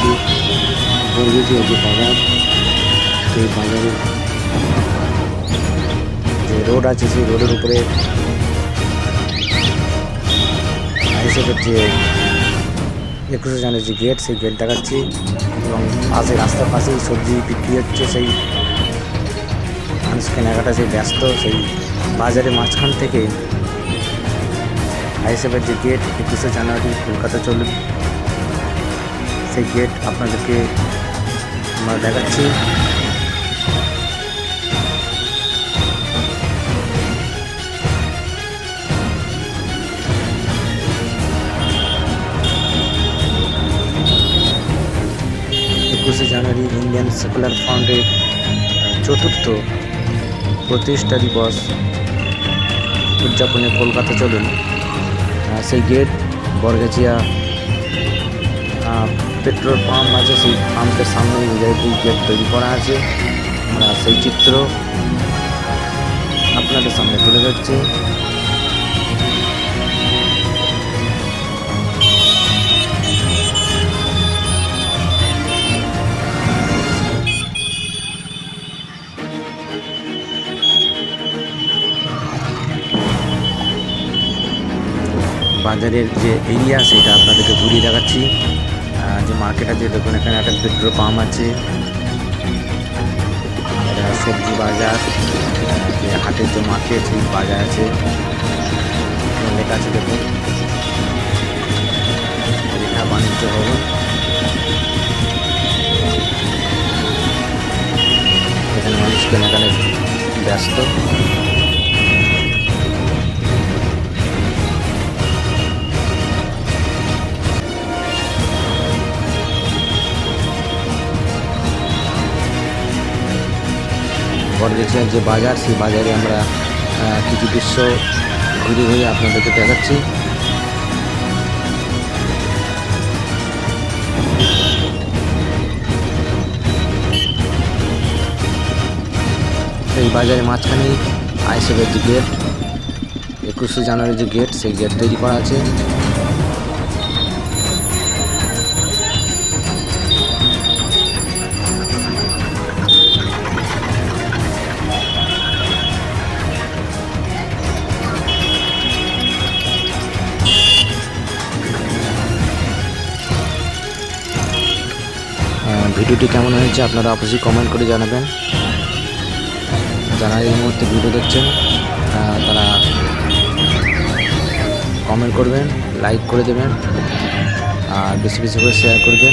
যে গর্ভজীয় যে বাজার সেই বাজারের যে রোড আছে, সেই রোডের উপরে আইসেফের যে একুশে জানের যে গেট সেই গেট দেখাচ্ছি এবং পাশে রাস্তার পাশেই সবজি বিক্রি হচ্ছে, সেই মানুষ কেনাকাটা সেই ব্যস্ত, সেই বাজারের মাঝখান থেকে আইসেফের যে গেট একুশে জানুয়ারি কলকাতা চলবে। সেই গেট আপনাদেরকে আমরা দেখাচ্ছি। একুশে জানুয়ারি ইন্ডিয়ান সেকুলার ফ্রন্টের চতুর্থ প্রতিষ্ঠা দিবস উদযাপনে কলকাতা চলুন। সেই গেট বরগাছিয়া পেট্রোল পাম্প আছে, সেই পাম্পের সামনে যেহেতু গেট তৈরি করা আছে। আমরা সেই চিত্র আপনাদের সামনে তুলে ধরছি। বাজারের যে এরিয়া সেটা আপনাদেরকে ঘুরিয়ে দেখাচ্ছি। যে মার্কেট আছে, দেখুন, এখানে একটা পেট্রোল পাম্প আছে। সবজি বাজার। যে হাটের যে মার্কেট সেই বাজার আছে। লেখা আছে, দেখুন। রেখা বাণিজ্য ভবন। এখানে মানুষ কেনাকাটায় ব্যস্ত। বরগেছিয়ার যে বাজার, সেই বাজারে আমরা কিছু দৃশ্য ঘুরে ঘুরে আপনাদেরকে দেখাচ্ছি। এই বাজারের মাঝখানেই আইসেফের যে গেট একুশে জানুয়ারির যে গেট সেই গেট তৈরি করা আছে। ভিডিওটি কেমন হয়েছে আপনারা অবশ্যই কমেন্ট করে জানাবেন। যারা এই মুহূর্তে ভিডিও দেখছেন তারা কমেন্ট করবেন লাইক করে দেবেন, আর বেশি বেশি করে শেয়ার করবেন।